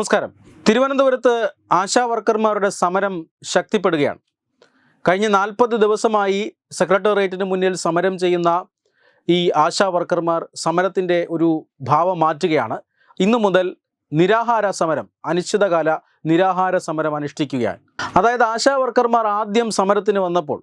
നമസ്കാരം. തിരുവനന്തപുരത്ത് ആശാവർക്കർമാരുടെ സമരം ശക്തിപ്പെടുകയാണ്. കഴിഞ്ഞ നാൽപ്പത് ദിവസമായി സെക്രട്ടേറിയറ്റിന് മുന്നിൽ സമരം ചെയ്യുന്ന ഈ ആശാവർക്കർമാർ സമരത്തിന്റെ ഒരു ഭാവം മാറ്റുകയാണ്. ഇന്നു മുതൽ നിരാഹാര സമരം അനിശ്ചിതകാല നിരാഹാര സമരം അനുഷ്ഠിക്കുകയാണ്. അതായത് ആശാവർക്കർമാർ ആദ്യം സമരത്തിന് വന്നപ്പോൾ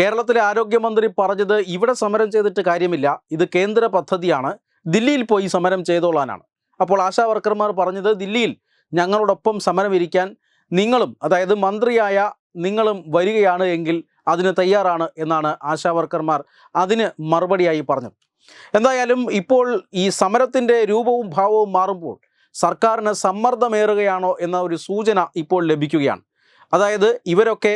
കേരളത്തിലെ ആരോഗ്യമന്ത്രി പറഞ്ഞത് ഇവിടെ സമരം ചെയ്തിട്ട് കാര്യമില്ല ഇത് കേന്ദ്ര പദ്ധതിയാണ് ദില്ലിയിൽ പോയി സമരം ചെയ്തോളാനാണ്. അപ്പോൾ ആശാ വർക്കർമാർ പറഞ്ഞത് ദില്ലിയിൽ ഞങ്ങളോടൊപ്പം സമരമിരിക്കാൻ നിങ്ങളും അതായത് മന്ത്രിയായ നിങ്ങളും വരികയാണ് എങ്കിൽ അതിന് തയ്യാറാണ് എന്നാണ് ആശാവർക്കർമാർ അതിന് മറുപടിയായി പറഞ്ഞത്. എന്തായാലും ഇപ്പോൾ ഈ സമരത്തിന്റെ രൂപവും ഭാവവും മാറുമ്പോൾ സർക്കാരിന് സമ്മർദ്ദമേറുകയാണോ എന്ന ഒരു സൂചന ഇപ്പോൾ ലഭിക്കുകയാണ്. അതായത് ഇവരൊക്കെ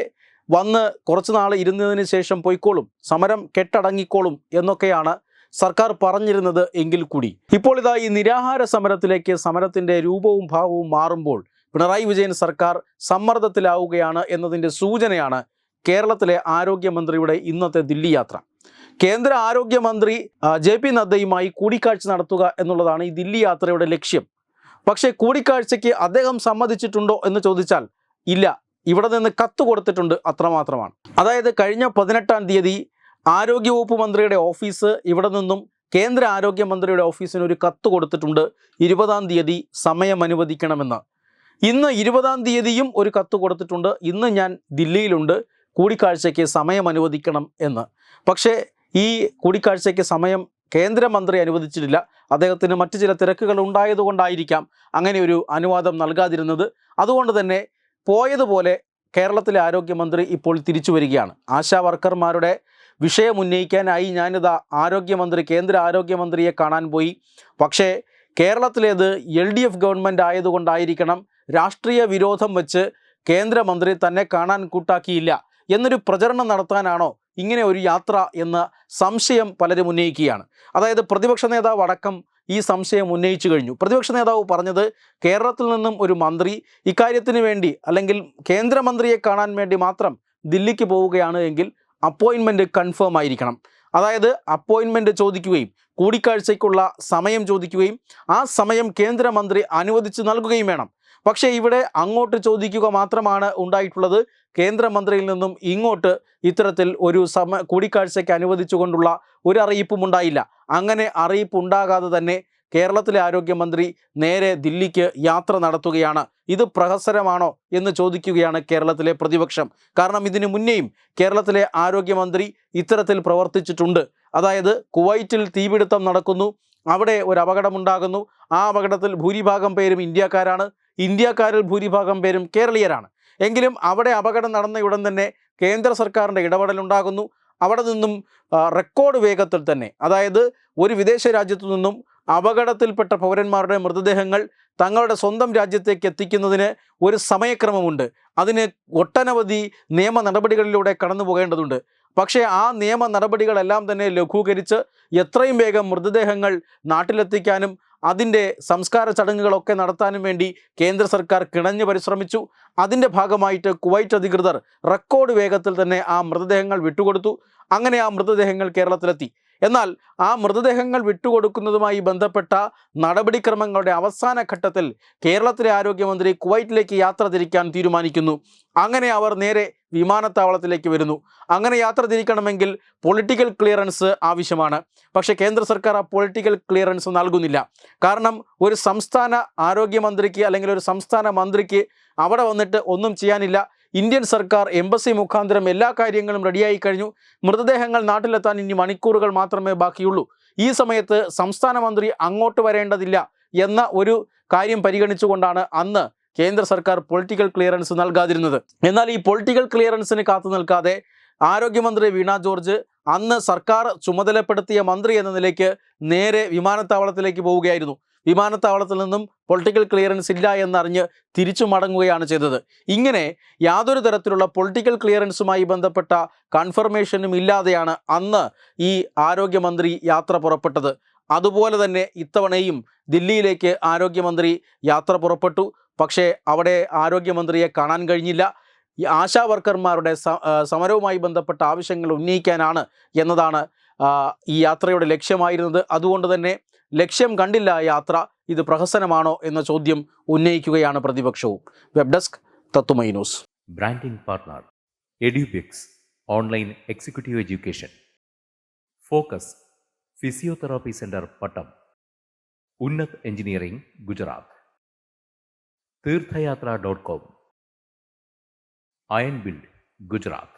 വന്ന് കുറച്ച് നാൾ ഇരുന്നതിന് ശേഷം പോയിക്കോളും സമരം കെട്ടടങ്ങിക്കോളും എന്നൊക്കെയാണ് സർക്കാർ പറഞ്ഞിരുന്നത് എങ്കിൽ കൂടി. ഇപ്പോൾ ഇതാ ഈ നിരാഹാര സമരത്തിലേക്ക് സമരത്തിന്റെ രൂപവും ഭാവവും മാറുമ്പോൾ പിണറായി വിജയൻ സർക്കാർ സമ്മർദ്ദത്തിലാവുകയാണ് എന്നതിന്റെ സൂചനയാണ് കേരളത്തിലെ ആരോഗ്യമന്ത്രിയുടെ ഇന്നത്തെ ദില്ലി യാത്ര കേന്ദ്ര ആരോഗ്യമന്ത്രി ജെ പി നദ്ദയുമായി കൂടിക്കാഴ്ച നടത്തുക എന്നുള്ളതാണ് ഈ ദില്ലി യാത്രയുടെ ലക്ഷ്യം. പക്ഷേ കൂടിക്കാഴ്ചയ്ക്ക് അദ്ദേഹം സമ്മതിച്ചിട്ടുണ്ടോ എന്ന് ചോദിച്ചാൽ ഇല്ല. ഇവിടെ നിന്ന് കത്ത് കൊടുത്തിട്ടുണ്ട് അത്രമാത്രമാണ്. അതായത് കഴിഞ്ഞ പതിനെട്ടാം തീയതി ആരോഗ്യവകുപ്പ് മന്ത്രിയുടെ ഓഫീസ് ഇവിടെ നിന്നും കേന്ദ്ര ആരോഗ്യമന്ത്രിയുടെ ഓഫീസിന് ഒരു കത്ത് കൊടുത്തിട്ടുണ്ട്. ഇരുപതാം തീയതി സമയം അനുവദിക്കണമെന്ന്. ഇന്ന് ഇരുപതാം തീയതിയും ഒരു കത്ത് കൊടുത്തിട്ടുണ്ട്. ഇന്ന് ഞാൻ ദില്ലിയിലുണ്ട്. കൂടിക്കാഴ്ചയ്ക്ക് സമയം അനുവദിക്കണം എന്ന്. പക്ഷേ ഈ കൂടിക്കാഴ്ചയ്ക്ക് സമയം കേന്ദ്രമന്ത്രി അനുവദിച്ചിട്ടില്ല. അദ്ദേഹത്തിന് മറ്റു ചില തിരക്കുകൾ ഉണ്ടായതുകൊണ്ടായിരിക്കാം അങ്ങനെ ഒരു അനുവാദം നൽകാതിരുന്നത്. അതുകൊണ്ട് തന്നെ പോയതുപോലെ കേരളത്തിലെ ആരോഗ്യമന്ത്രി ഇപ്പോൾ തിരിച്ചു വരികയാണ്. ആശാ വർക്കർമാരുടെ വിഷയം ഉന്നയിക്കാനായി ഞാനിതാ ആരോഗ്യമന്ത്രി കേന്ദ്ര ആരോഗ്യമന്ത്രിയെ കാണാൻ പോയി. പക്ഷേ കേരളത്തിലേത് എൽ ഡി എഫ് ഗവൺമെന്റ് ആയതുകൊണ്ടായിരിക്കണം രാഷ്ട്രീയ വിരോധം വെച്ച് കേന്ദ്രമന്ത്രി തന്നെ കാണാൻ കൂട്ടാക്കിയില്ല. എന്നൊരു പ്രചരണം നടത്താനാണോ ഇങ്ങനെ ഒരു യാത്ര എന്ന സംശയം പലരും ഉന്നയിക്കുകയാണ്. അതായത് പ്രതിപക്ഷ നേതാവ് അടക്കം ഈ സംശയം ഉന്നയിച്ചു കഴിഞ്ഞു. പ്രതിപക്ഷ നേതാവ് പറഞ്ഞത് കേരളത്തിൽ നിന്നും ഒരു മന്ത്രി ഇക്കാര്യത്തിന് വേണ്ടി അല്ലെങ്കിൽ കേന്ദ്രമന്ത്രിയെ കാണാൻ വേണ്ടി മാത്രം ദില്ലിക്ക് പോവുകയാണ് എങ്കിൽ അപ്പോയിൻമെന്റ് കൺഫേം ആയിരിക്കണം. അതായത് അപ്പോയിൻമെന്റ് ചോദിക്കുകയും കൂടിക്കാഴ്ചയ്ക്കുള്ള സമയം ചോദിക്കുകയും ആ സമയം കേന്ദ്രമന്ത്രി അനുവദിച്ച് നൽകുകയും വേണം. പക്ഷേ ഇവിടെ അങ്ങോട്ട് ചോദിക്കുക മാത്രമാണ് ഉണ്ടായിട്ടുള്ളത്. കേന്ദ്രമന്ത്രിയിൽ നിന്നും ഇങ്ങോട്ട് ഇത്തരത്തിൽ ഒരു സമ കൂടിക്കാഴ്ചയ്ക്ക് അനുവദിച്ചുകൊണ്ടുള്ള ഒരു അറിയിപ്പും ഉണ്ടായില്ല. അങ്ങനെ അറിയിപ്പ് ഉണ്ടാകാതെ തന്നെ കേരളത്തിലെ ആരോഗ്യമന്ത്രി നേരെ ദില്ലിക്ക് യാത്ര നടത്തുകയാണ്. ഇത് പ്രഹസരമാണോ എന്ന് ചോദിക്കുകയാണ് കേരളത്തിലെ പ്രതിപക്ഷം. കാരണം ഇതിനു മുന്നേയും കേരളത്തിലെ ആരോഗ്യമന്ത്രി ഇത്തരത്തിൽ പ്രവർത്തിച്ചിട്ടുണ്ട്. അതായത് കുവൈറ്റിൽ തീപിടുത്തം നടക്കുന്നു. അവിടെ ഒരു അപകടമുണ്ടാകുന്നു. ആ അപകടത്തിൽ ഭൂരിഭാഗം പേരും ഇന്ത്യക്കാരാണ്. ഇന്ത്യക്കാരിൽ ഭൂരിഭാഗം പേരും കേരളീയരാണ്. എങ്കിലും അവിടെ അപകടം നടന്നയുടൻ തന്നെ കേന്ദ്ര സർക്കാരിന്റെ ഇടപെടലുണ്ടാകുന്നു അവിടെ നിന്നും റെക്കോർഡ് വേഗത്തിൽ തന്നെ. അതായത് ഒരു വിദേശ രാജ്യത്തു നിന്നും അപകടത്തിൽപ്പെട്ട പൗരന്മാരുടെ മൃതദേഹങ്ങൾ തങ്ങളുടെ സ്വന്തം രാജ്യത്തേക്ക് എത്തിക്കുന്നതിന് ഒരു സമയക്രമമുണ്ട്. അതിന് ഒട്ടനവധി നിയമ നടപടികളിലൂടെ കടന്നു പോകേണ്ടതുണ്ട്. പക്ഷേ ആ നിയമ നടപടികളെല്ലാം തന്നെ ലഘൂകരിച്ച് എത്രയും വേഗം മൃതദേഹങ്ങൾ നാട്ടിലെത്തിക്കാനും അതിന്റെ സംസ്കാര ചടങ്ങുകളൊക്കെ നടത്താനും വേണ്ടി കേന്ദ്ര സർക്കാർ കിണഞ്ഞു പരിശ്രമിച്ചു. അതിന്റെ ഭാഗമായിട്ട് കുവൈറ്റ് അധികൃതർ റെക്കോർഡ് വേഗത്തിൽ തന്നെ ആ മൃതദേഹങ്ങൾ വിട്ടുകൊടുത്തു. അങ്ങനെ ആ മൃതദേഹങ്ങൾ കേരളത്തിലെത്തി. എന്നാൽ ആ മൃതദേഹങ്ങൾ വിട്ടുകൊടുക്കുന്നതുമായി ബന്ധപ്പെട്ട നടപടിക്രമങ്ങളുടെ അവസാന ഘട്ടത്തിൽ കേരളത്തിലെ ആരോഗ്യമന്ത്രി കുവൈറ്റിലേക്ക് യാത്ര തിരിക്കാൻ തീരുമാനിക്കുന്നു. അങ്ങനെ അവർ നേരെ വിമാനത്താവളത്തിലേക്ക് വരുന്നു. അങ്ങനെ യാത്ര തിരിക്കണമെങ്കിൽ പൊളിറ്റിക്കൽ ക്ലിയറൻസ് ആവശ്യമാണ്. പക്ഷേ കേന്ദ്ര സർക്കാർ ആ പൊളിറ്റിക്കൽ ക്ലിയറൻസ് നൽകുന്നില്ല. കാരണം ഒരു സംസ്ഥാന ആരോഗ്യമന്ത്രിക്ക് അല്ലെങ്കിൽ ഒരു സംസ്ഥാന മന്ത്രിക്ക് അവിടെ വന്നിട്ട് ഒന്നും ചെയ്യാനില്ല. ഇന്ത്യൻ സർക്കാർ എംബസി മുഖാന്തരം എല്ലാ കാര്യങ്ങളും റെഡിയായി കഴിഞ്ഞു. മൃതദേഹങ്ങൾ നാട്ടിലെത്താൻ ഇനി മണിക്കൂറുകൾ മാത്രമേ ബാക്കിയുള്ളൂ. ഈ സമയത്ത് സംസ്ഥാന മന്ത്രി അങ്ങോട്ട് വരേണ്ടതില്ല എന്ന ഒരു കാര്യം പരിഗണിച്ചുകൊണ്ടാണ് അന്ന് കേന്ദ്ര സർക്കാർ പൊളിറ്റിക്കൽ ക്ലിയറൻസ് നൽകാതിരുന്നത്. എന്നാൽ ഈ പൊളിറ്റിക്കൽ ക്ലിയറൻസിന് കാത്തു നിൽക്കാതെ ആരോഗ്യമന്ത്രി വീണ ജോർജ് അന്ന് സർക്കാർ ചുമതലപ്പെടുത്തിയ മന്ത്രി എന്ന നിലയ്ക്ക് നേരെ വിമാനത്താവളത്തിലേക്ക് പോവുകയായിരുന്നു. വിമാനത്താവളത്തിൽ നിന്നും പൊളിറ്റിക്കൽ ക്ലിയറൻസ് ഇല്ല എന്നറിഞ്ഞ് തിരിച്ചു മടങ്ങുകയാണ് ചെയ്തത്. ഇങ്ങനെ യാതൊരു തരത്തിലുള്ള പൊളിറ്റിക്കൽ ക്ലിയറൻസുമായി ബന്ധപ്പെട്ട കൺഫർമേഷനും ഇല്ലാതെയാണ് അന്ന് ഈ ആരോഗ്യമന്ത്രി യാത്ര പുറപ്പെട്ടത്. അതുപോലെ തന്നെ ഇത്തവണയും ദില്ലിയിലേക്ക് ആരോഗ്യമന്ത്രി യാത്ര പുറപ്പെട്ടു. പക്ഷേ അവിടെ ആരോഗ്യമന്ത്രിയെ കാണാൻ കഴിഞ്ഞില്ല. ഈ ആശാ വർക്കർമാരുടെ സമരവുമായി ബന്ധപ്പെട്ട ആവശ്യങ്ങൾ ഉന്നയിക്കാനാണ് എന്നതാണ് ഈ യാത്രയുടെ ലക്ഷ്യമായിരുന്നത്. അതുകൊണ്ട് തന്നെ ലക്ഷ്യം കണ്ടില്ല യാത്ര ഇത് പ്രഹസനമാണോ എന്ന ചോദ്യം ഉന്നയിക്കുകയാണ് പ്രതിപക്ഷവും. വെബ് ഡെസ്ക് തത്തുമൈ news. Branding partner Edubix online executive education. Focus physiotherapy centre Pattam. Unnath engineering Gujarat. Theerthayatra dot com. Iron build Gujarat.